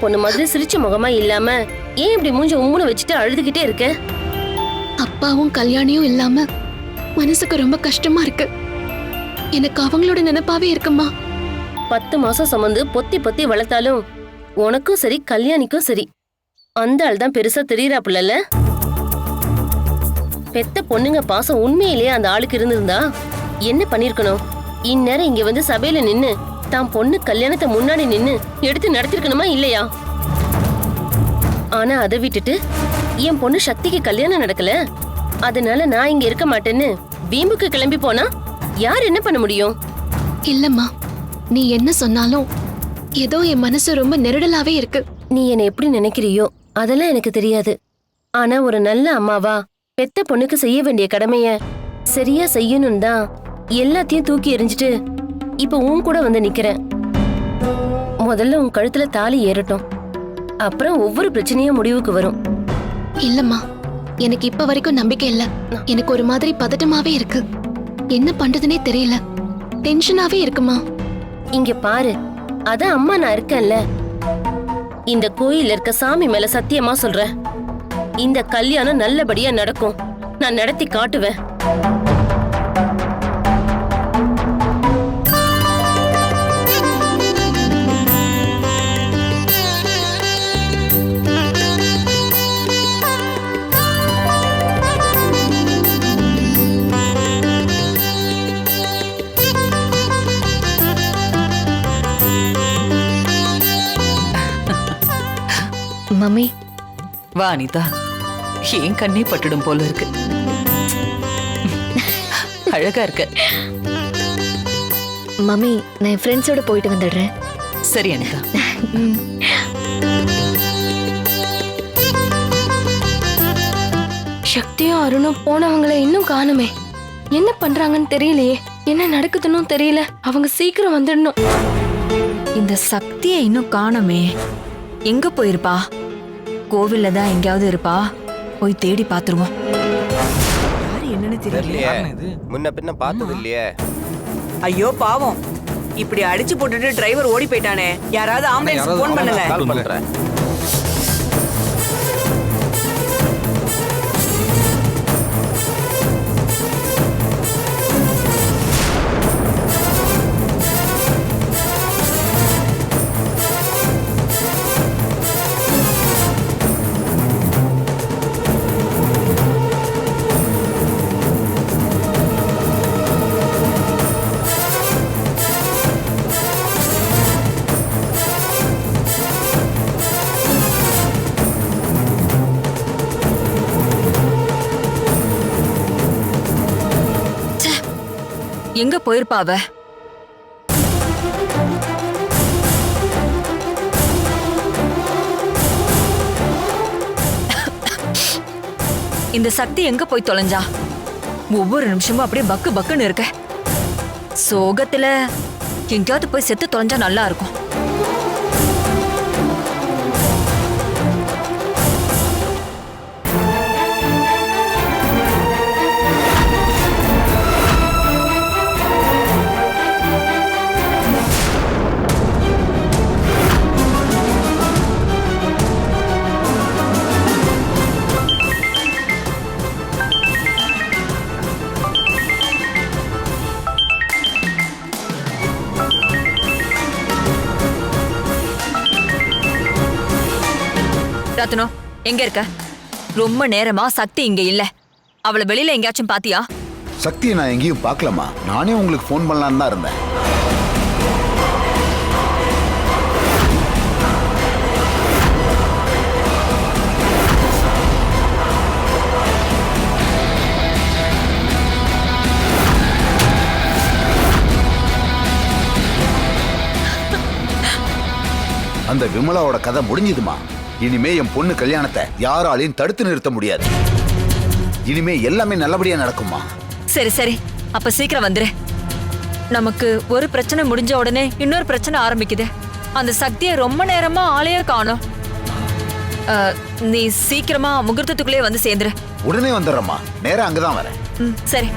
பொண்ணு மாதிரி சிரிச்ச முகமா இல்லாம ஏன் இப்படி மூஞ்ச உம்முன்னு வச்சுட்டு அழுதுகிட்டே இருக்க? அப்பாவும் கல்யாணியும் இல்லாம மனசுக்கு ரொம்ப கஷ்டமா இருக்கு. எனக்கு அவங்களோட நினைப்பாவே இருக்குமா? பத்து மாசம் சுமந்து பொத்தி பொத்தி வளர்த்தாலும் உனக்கும் சரி கல்யாணிக்கும் சரி அந்த ஆள் தான் பெருசா தெரியறாப்புலல பெத்த பொண்ணுங்க பாசம் உண்மையிலேயே அந்த ஆளுக்கு இருந்திருந்தா என்ன பண்ணிருக்கணும்? இந்நேரம் இங்க வந்து சபையில நின்னு தான் பொண்ணு கல்யாணத்தை முன்னாடி நின்னு எடுத்து நடத்திருக்கணுமா இல்லையா? ஆனா அதை விட்டுட்டு என் பொண்ணு சக்திக்கு கல்யாணம் நடக்கல. அதனால நான் இங்க இருக்க மாட்டேன்னு வீம்புக்கு கிளம்பி போனா யார் என்ன பண்ண முடியும்? இல்லம்மா நீ என்ன சொன்னாலும் ஏதோ என் மனசு ரொம்ப நெருடலாவே இருக்கு. நீ என்னை எப்படி நினைக்கிறியோ அதெல்லாம் எனக்கு தெரியாது. ஆனா ஒரு நல்ல அம்மாவா பெத்த பொண்ணுக்கு செய்ய வேண்டிய கடமைய சரியா செய்யணும் தான் எல்லாத்தையும் தூக்கி எறிஞ்சிட்டு இப்ப உன் கூட வந்து நிக்கிறேன். முதல்ல உன் கழுத்துல தாலி ஏறட்டும். அப்புறம் ஒவ்வொரு பிரச்சனையும் முடிவுக்கு வரும். இல்லம்மா எனக்கு இப்ப வரைக்கும் நம்பிக்கை இல்ல. எனக்கு ஒரு மாதிரி பதட்டமாவே இருக்கு. என்ன பண்றதுனே தெரியல. டென்ஷனாவே இருக்குமா? இங்க பாரு அதான் அம்மா நான் இருக்கேன்ல. இந்த கோயில்ல இருக்க சாமி மேல சத்தியமா சொல்றேன். இந்த கல்யாணம் நல்லபடியா நடக்கும். நான் நடத்தி காட்டுவேன். மம்மி. வா அனிதா. ஏன் கண்ணே பட்டுடும் போல இருக்கு? அழகா இருக்க. மம்மி நான் என் ஃப்ரெண்ட்ஸோட போயிட்டு வந்துடுறேன். சரி அனிதா. சக்தியும் அருணும் போனவங்கள இன்னும் காணுமே. என்ன பண்றாங்கன்னு தெரியலையே. என்ன நடக்குதுன்னு தெரியல. அவங்க சீக்கிரம் வந்துடணும். இந்த சக்தியை இன்னும் காணோமே. எங்க போயிருப்பா? கோவில்ல தான் எங்கேயாவது இருப்பா? போய் தேடி பாத்துருவோம். யாரு என்னன்னு தெரியலையே. முன்ன பின்ன பார்த்தது இல்லையே ஐயோ பாவம். இப்படி அடிச்சு போட்டுட்டு டிரைவர் ஓடி போயிட்டானே. யாராவது ஆம்புலன்ஸ் போன் பண்ணுங்க கால் பண்றேன். எங்க போயிருப்பா அவ? இந்த சக்தி எங்க போய் தொலைஞ்சா? ஒவ்வொரு நிமிஷமும் அப்படியே பக்கு பக்குன்னு இருக்க. சோகத்துல எங்கேயாவது போய் செத்து தொலைஞ்சா நல்லா இருக்கும். எங்க இருக்க? ரொம்ப நேரமா சக்தி இங்க இல்ல. அவளை வெளியில எங்கேயாச்சும் பாத்தியா? சக்தியை நான் எங்கேயும் பார்க்கலம்மா. நானே உங்களுக்கு ஃபோன் பண்ணலான்னு தான் இருந்தேன். அந்த விமலாவோட கதை முடிஞ்சுதுமா இனிமே என் பொண்ணு கல்யாணத்தை யாராலையும் தடுத்து நிறுத்த முடியாது. இனிமே எல்லாமே நல்லபடியா நடக்குமா சரி சரி. அப்ப சீக்கிரம் வந்துரு. நமக்கு ஒரு பிரச்சனை முடிஞ்ச உடனே இன்னொரு பிரச்சனை ஆரம்பிக்குது. அந்த சக்தியை ரொம்ப நேரமா ஆளையே காணோம். நீ சீக்கிரமா முகூர்த்தத்துக்குள்ளே வந்து சேர்ந்துரு. உடனே வந்துடுறேம்மா. நேரா அங்கதான் வரேன். சரி.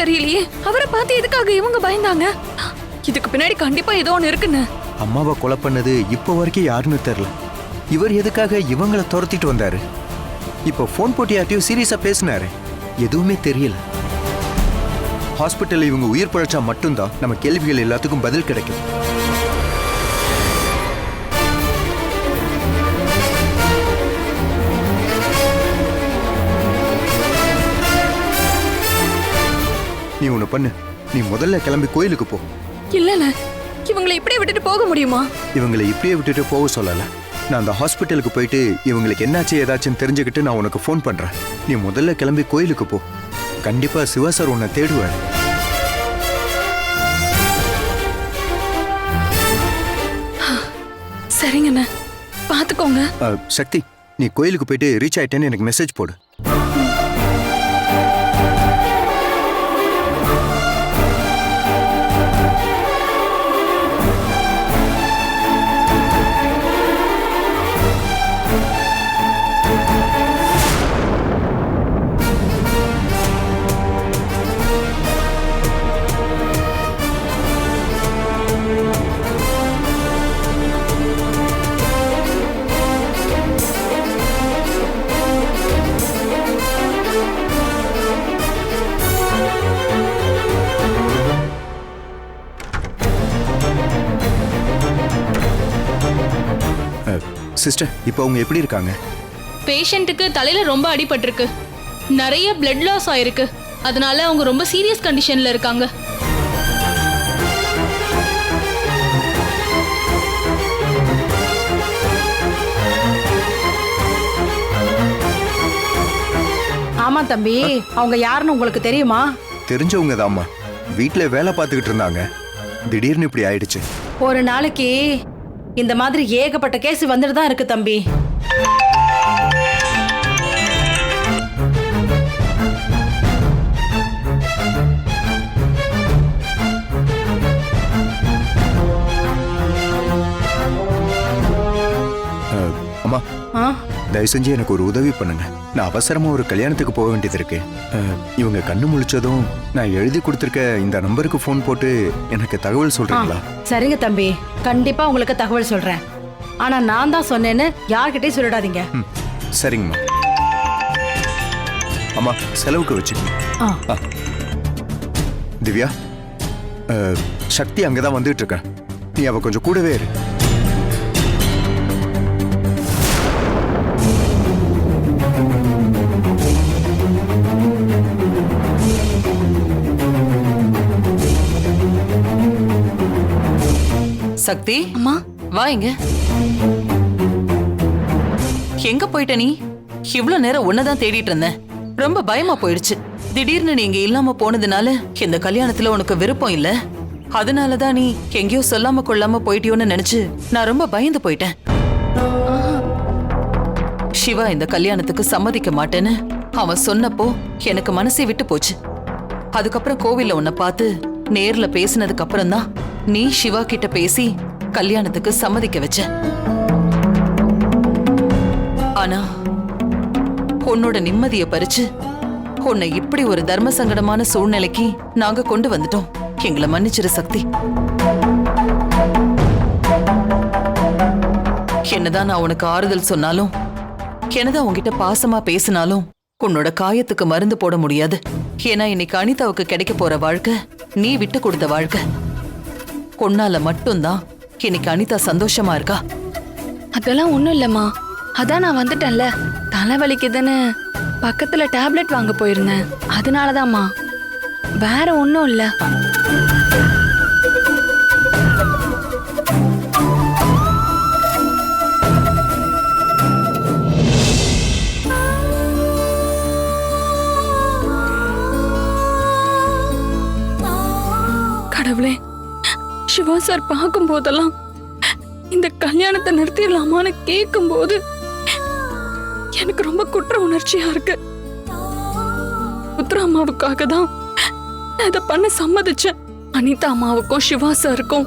தெரியலையே. அவரை பார்த்து எதுக்காக இவங்க பயந்தாங்க? இதுக்கு பின்னாடி கண்டிப்பா ஏதோ ஒன்று இருக்குன்னு. அம்மாவை கொலை பண்ணது இப்போ வரைக்கும் யாருன்னு தெரில இவர் எதுக்காக இவங்கள துரத்திட்டு வந்தாரு? இப்போ ஃபோன் போட்டு யார்ட்டையும் சீரியஸா பேசினாரு. எதுவுமே தெரியல. ஹாஸ்பிட்டலில் இவங்க உயிர் பழைச்சா மட்டும்தான் நம்ம கேள்விகள் எல்லாத்துக்கும் பதில் கிடைக்கும். நீ ஒன்று பண்ணு. நீ முதல்ல கிளம்பி கோயிலுக்கு போ. இல்லல இவங்களை இப்படியே விட்டுட்டு போக முடியுமா? இவங்களை இப்படியே விட்டுட்டு போக சொல்லல. நான் அந்த ஹாஸ்பிட்டலுக்கு போயிட்டு இவங்களுக்கு என்னாச்சு ஏதாச்சும் தெரிஞ்சுக்கிட்டு நான் உனக்கு ஃபோன் பண்றேன். நீ முதல்ல கிளம்பி கோயிலுக்கு போ. கண்டிப்பா சிவா சார் உன்னை தேடுவார். சரிங்கண்ணே பாத்துக்கோங்க அஹ், சக்தி நீ கோயிலுக்கு போயிட்டு ரீச் ஆயிட்டேன்னு எனக்கு மெசேஜ் போடு. சிஸ்டர். இப்போ அவங்க எப்படி இருக்காங்க? பேஷண்ட்டுக்கு தலையில ரொம்ப அடிபட்டிருக்கு. நிறைய பிளட் லாஸ் ஆயிருக்கு. அதனால அவங்க ரொம்ப சீரியஸ் கண்டிஷன்ல இருக்காங்க. ஆமா தம்பி அவங்க யாருன்னு உங்களுக்கு தெரியுமா? தெரிஞ்சவங்க தாம்மா. வீட்டில் வேலை பார்த்துக்கிட்டு இருந்தாங்க. திடீர்னு இப்படி ஆயிடுச்சு. ஒரு நாளைக்கு இந்த மாதிரி ஏகப்பட்ட கேஸ் வந்துட்டு தான் இருக்கு தம்பி. தயவு செஞ்சு எனக்கு ஒரு உதவி பண்ணுங்க. நான் அவசரமா ஒரு கல்யாணத்துக்கு போக வேண்டியது இருக்கு இவங்க கண்ணு முழிச்சதும் நான் எழுதி கொடுத்துருக்க இந்த நம்பருக்கு ஃபோன் போட்டு எனக்கு தகவல் சொல்றீங்களா? சரிங்க தம்பி. கண்டிப்பா உங்களுக்கு தகவல் சொல்றேன். ஆனா நான் தான் சொன்னேன்னு யார்கிட்டயும் சொல்லிடாதீங்க. சரிங்கம்மா. அம்மா செலவுக்கு வச்சுக்கோங்க. திவ்யா சக்தி அங்கதான் வந்துட்டு இருக்கேன் நீ அவ கொஞ்சம் கூடவே இரு. சக்தி? அம்மா. வா இங்க. எங்க போயிட்ட நீ? இவ்ளோ நேரம் உன்னதான் தேடிட்டு இருந்தேன். ரொம்ப பயமா போயிடுச்சு. திடீர்னு நீங்க இல்லாம போனதுனால இந்த கல்யாணத்துல உனக்கு விருப்பம் இல்ல. அதனாலதான் நீ எங்கேயோ சொல்லாம கொள்ளாம போயிட்டியோன்னு நினைச்சு நான் ரொம்ப பயந்து போயிட்டேன். சிவா இந்த கல்யாணத்துக்கு சம்மதிக்க மாட்டேன்னு அவன் சொன்னப்போ எனக்கு மனசே விட்டு போச்சு. அதுக்கப்புறம் கோவில்ல உன்னை பார்த்து நேர்ல பேசினதுக்கு அப்புறம் தான் நீ சிவா கிட்ட பேசி கல்யாணத்துக்கு சம்மதிக்க வச்ச. ஆனா உன்னோட நிம்மதிய பறிச்சு உன்னை இப்படி ஒரு தர்ம சங்கடமான சூழ்நிலைக்கு நாங்க கொண்டு வந்துட்டோம். எங்களை மன்னிச்சிரு சக்தி. என்னதான் நான் உனக்கு ஆறுதல் சொன்னாலும் என்னதான் உன்கிட்ட பாசமா பேசினாலும் உன்னோட காயத்துக்கு மருந்து போட முடியாது. ஏன்னா இன்னைக்கு அனிதாவுக்கு கிடைக்க போற வாழ்க்கை நீ விட்டு கொடுத்த வாழ்க்கை. கொன்னால மட்டும்தான் இன்னைக்கு அனிதா சந்தோஷமா இருக்கா? அதெல்லாம் ஒண்ணும் இல்லம்மா. அதான் நான் வந்துட்டேன்ல. தலைவலிக்குதுன்னு பக்கத்துல டேப்லெட் வாங்க போயிருந்தேன். அதனாலதாம்மா. வேற ஒன்றும் இல்லை. சிவா சார் பார்க்கும் போதெல்லாம் இந்த கல்யாணத்தை நிறுத்திடலாமான்னு கேட்கும்போது எனக்கு ரொம்ப குற்ற உணர்ச்சியா இருக்கு. புத்ரா அம்மாவுக்காக தான் நான் இதை பண்ண சம்மதிச்சேன். அனிதா அம்மாவுக்கும் சிவா சாருக்கும்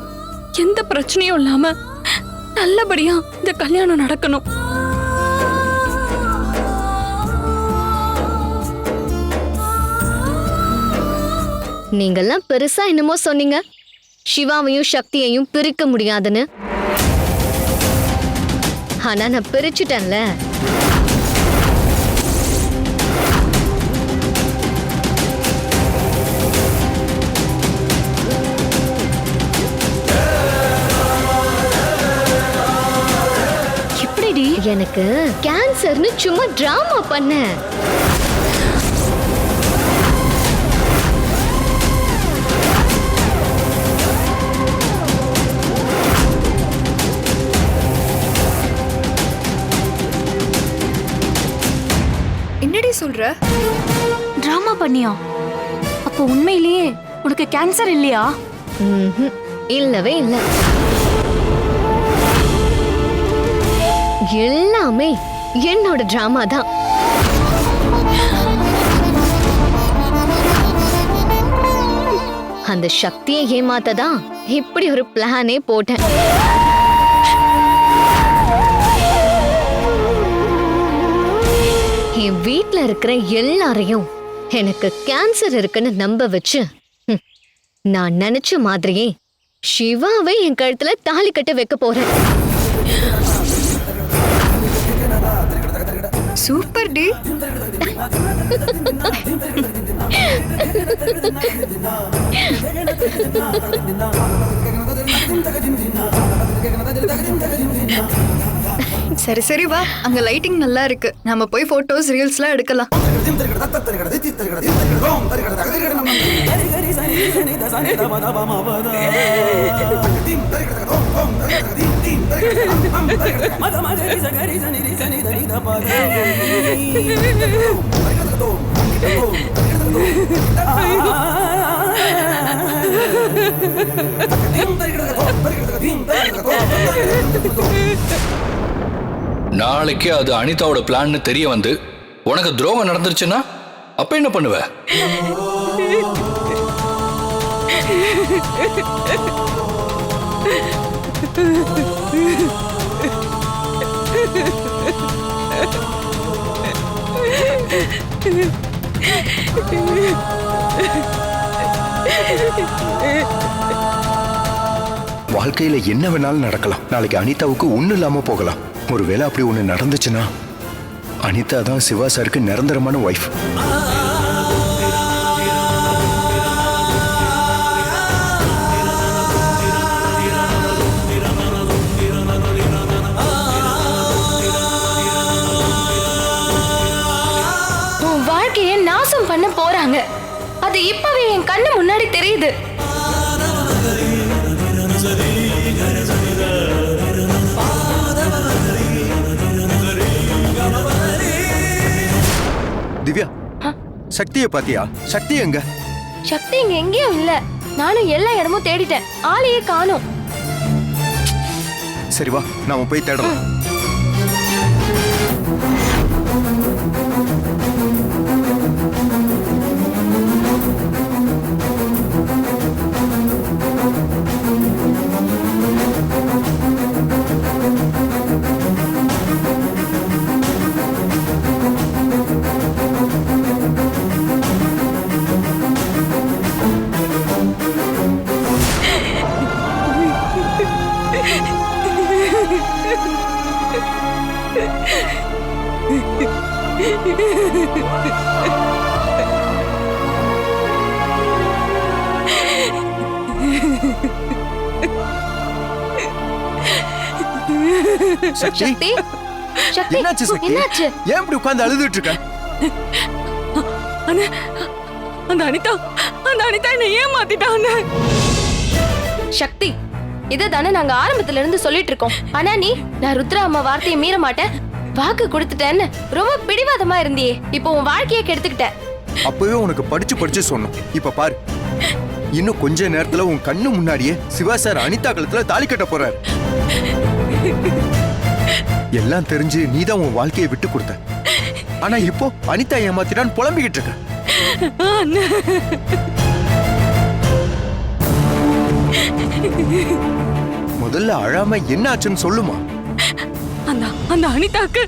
எந்த பிரச்சனையும் இல்லாம நல்லபடியா இந்த கல்யாணம் நடக்கணும். நீங்கெல்லாம் பெருசா என்னமோ சொன்னீங்க. சிவாவையும் சக்தியையும் பிரிக்க முடியாதுன்னு. ஆனா நான் பிரிச்சுட்டேன்ல. எப்படிடி? எனக்கு கேன்சர்னு சும்மா டிராமா பண்ணேன். என்னடி சொல்ற? டிராமா பண்ணியா? அப்போ உண்மையிலேயே உனக்கு கேன்சர் இல்லையா. இல்லவே இல்ல. எல்லாமே என்னோட டிராமா தான். அந்த சக்தியை ஏமாத்ததான் இப்படி ஒரு பிளானே போட்டேன். என் வீட்ல இருக்கிற எல்லாரையும் எனக்கு கேன்சர் இருக்குன்னு நம்ப வச்சு. நான் நினைச்ச மாதிரியே சிவாவை என் கழுத்துல தாலி கட்ட வைக்க போறேன். சூப்பர் டி. சரி சரி வா. அங்க லைட்டிங் நல்லா இருக்கு. நம்ம போய் போட்டோஸ் ரீல்ஸ்லாம் எடுக்கலாம். நாளைக்கு அது அனிதாவோட பிளான்னு தெரிய வந்து உனக்கு துரோகம் நடந்துருச்சுன்னா அப்ப என்ன பண்ணுவ? வாழ்க்கையில என்ன வேணாலும் நடக்கலாம். நாளைக்கு அனிதாவுக்கு ஒண்ணு இல்லாம போகலாம். ஒருவேளை அப்படி ஒண்ணு நடந்துச்சுன்னா அனிதா தான் சிவா சாருக்கு நிரந்தரமான ஒய்ஃப் உன் வாழ்க்கையை நாசம் பண்ண போறாங்க. அது இப்பவே என் கண்ணு முன்னாடி தெரியுது. சக்தியை பாத்தியா? சக்தி எங்க? சக்தி இங்க எங்கேயும் இல்ல. நானும் எல்லா இடமும் தேடிட்டேன். ஆளையே காணோம். சரி வா நாம போய் தேடலாம். சக்தி? சக்தி? என்னாச்சு சக்தி? என்னாச்சு? ஏன் இப்படி உட்கார்ந்து அழுதுட்டு இருக்க? அந்த அனிதா அந்த அனிதா என்ன ஏமாத்திட்டாங்க சக்தி இதை தானே நாங்க ஆரம்பத்துல இருந்து சொல்லிட்டு இருக்கோம். ஆனா நீ நான் ருத்ரா அம்மா வார்த்தையை மீற மாட்டேன். வாக்கு கொடுத்துட்டேன்னு ரொம்ப பிடிவாதமா இருந்தியே. இப்போ உன் வாழ்க்கையை கெடுத்துக்கிட்ட. அப்பவே உனக்கு படிச்சு படிச்சு சொன்னோம். இப்ப பாரு. இன்னும் கொஞ்ச நேரத்துல உன் கண்ணு முன்னாடியே சிவா சார் அனிதா கழுத்துல தாலி கட்ட போறாரு. எல்லாம் தெரிஞ்சு நீதான் உன் வாழ்க்கையை விட்டு கொடுத்த. ஆனா இப்போ அனிதா ஏமாத்திட்டான் புலம்பிக்கிட்டு இருக்க. முதல்ல அழாம என்ன ஆச்சுன்னு சொல்லுமா? அந்த அந்த அனிதாக்கு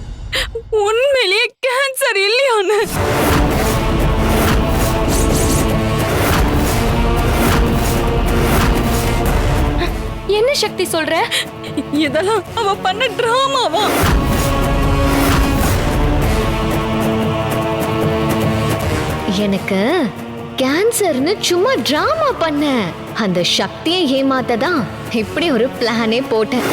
உண்மையிலேயே கேன்சர் இல்லையான்னு. என்ன சக்தி சொல்ற? இதெல்லாம் அவ பண்ண டிராமாவா எனக்கு கேன்சர்னு சும்மா டிராமா பண்ண. அந்த சக்தியை ஏமாத்த தான் இப்படி ஒரு பிளானே போட்டேன்.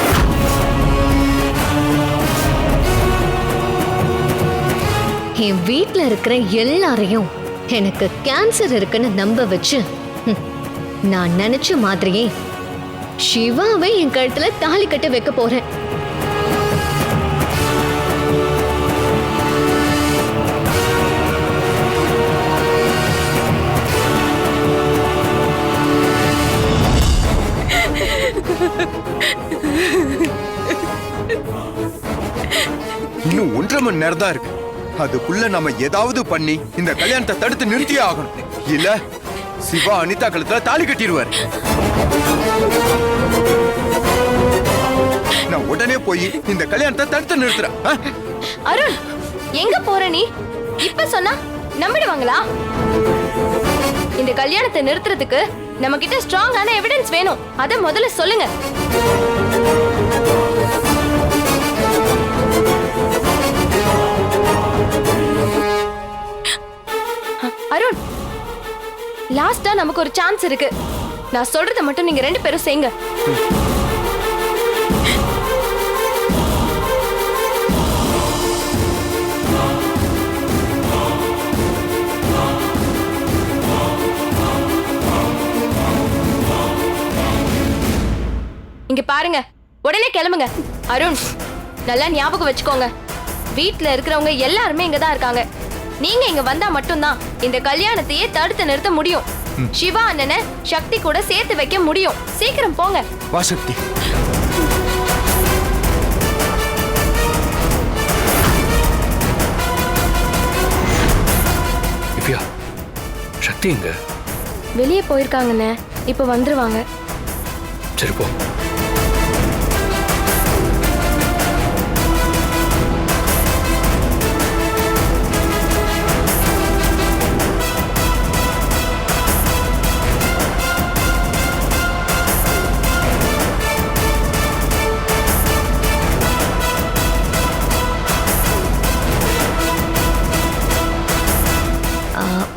என் வீட்டில் இருக்கிற எல்லாரையும் எனக்கு கேன்சர் இருக்குன்னு நம்ப வச்சு நான் நினைச்ச மாதிரியே சிவாவை என் கழுத்துல தாலி கட்ட வைக்க போறேன். இன்னும் ஒன்றரை மணி நேரம் தான் இருக்கு. அதுக்குள்ள நம்ம ஏதாவது பண்ணி இந்த கல்யாணத்தை தடுத்து நிறுத்தியே ஆகணும். இல்ல சிவா அனிதா கழுத்துல தாலி கட்டிடுவார். நான் உடனே போய் இந்த கல்யாணத்தை தடுத்து நிறுத்துறேன். ஆ? அருண் எங்க போற நீ? இப்ப சொன்னா நம்பிடுவாங்களா? இந்த கல்யாணத்தை நிறுத்துறதுக்கு நம்ம கிட்ட ஸ்ட்ராங்கான எவிடன்ஸ் வேணும். அத முதல்ல சொல்லுங்க. அருண் லாஸ்டா நமக்கு ஒரு சான்ஸ் இருக்கு. நான் சொல்றத மட்டும் நீங்க ரெண்டு பேரும் செய்யுங்க. இங்க பாருங்க உடனே கிளம்புங்க. அருண் நல்லா ஞாபகம் வச்சுக்கோங்க. வீட்டுல இருக்கிறவங்க எல்லாருமே இங்க தான் இருக்காங்க. நீங்க இங்க வந்தா மட்டும்தான் இந்த கல்யாணத்தையே தடுத்து நிறுத்த முடியும். சிவா அண்ணனை சக்தி கூட சேர்த்து வைக்க முடியும். சீக்கிரம் போங்க. வா சக்தி. திவ்யா சக்தி எங்க? வெளியே போயிருக்காங்கண்ணே. இப்ப வந்துருவாங்க. சரி போ.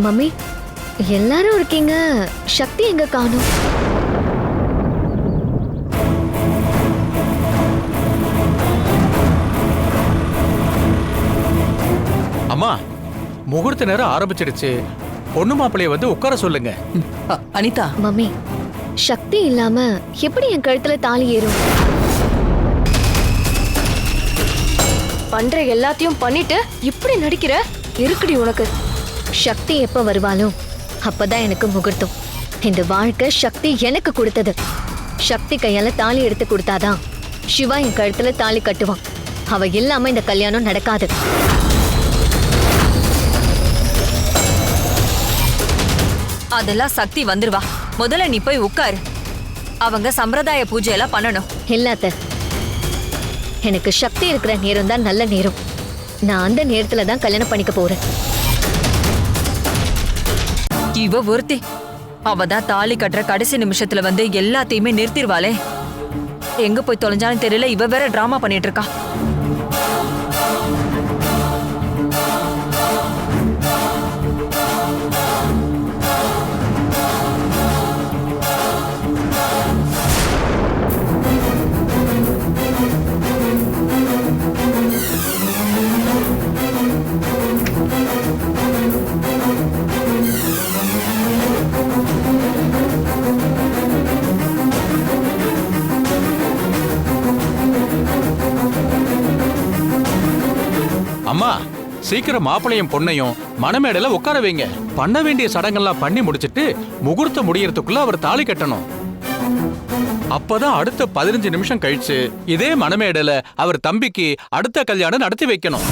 மம்மி எல்லாரும் இருக்கீங்க. சக்தி எங்க காணும்? அம்மா முகூர்த்த நேரம் ஆரம்பிச்சிடுச்சு. பொண்ணு மாப்பிளைய வந்து உட்கார சொல்லுங்க. அ- அனிதா. மம்மி சக்தி இல்லாம எப்படி என் கழுத்துல தாலி ஏறும்? பண்ற எல்லாத்தையும் பண்ணிட்டு இப்படி நடிக்கிற? இருக்குடி உனக்கு. சக்தி எப்ப வருவாளோ அப்பதான் எனக்கு முகூர்த்தம். இந்த வாழ்க்கை சக்தி எனக்கு கொடுத்தது. சக்தி கையால தாலி எடுத்து கொடுத்தாதான் சிவா என் கழுத்துல தாலி கட்டுவான். அவ இல்லாம இந்த கல்யாணம் நடக்காது. அதெல்லாம் சக்தி வந்துருவா. முதல்ல நீ போய் உட்காரு. அவங்க சம்பிரதாய பூஜை எல்லாம் பண்ணணும். இல்லாத எனக்கு சக்தி இருக்கிற நேரம் தான் நல்ல நேரம். நான் அந்த நேரத்துல தான் கல்யாணம் பண்ணிக்க போறேன். இவ ஒருத்தி. அவ தான் தாலி கட்டுற கடைசி நிமிஷத்துல வந்து எல்லாத்தையுமே நிறுத்திடுவாளே. எங்க போய் தொலைஞ்சாலும் தெரியல இவ வேற டிராமா பண்ணிட்டு இருக்கா. அம்மா சீக்கிரம் மாப்பிளையும் பொண்ணையும் மணமேடையில உட்கார வைங்க. பண்ண வேண்டிய சடங்கெல்லாம் பண்ணி முடிச்சிட்டு முகூர்த்தம் முடியறதுக்குள்ள அவர் தாலி கட்டணும். அப்பதான் அடுத்த பதினஞ்சு நிமிஷம் கழிச்சு இதே மணமேடையில அவர் தம்பிக்கு அடுத்த கல்யாணம் நடத்தி வைக்கணும்.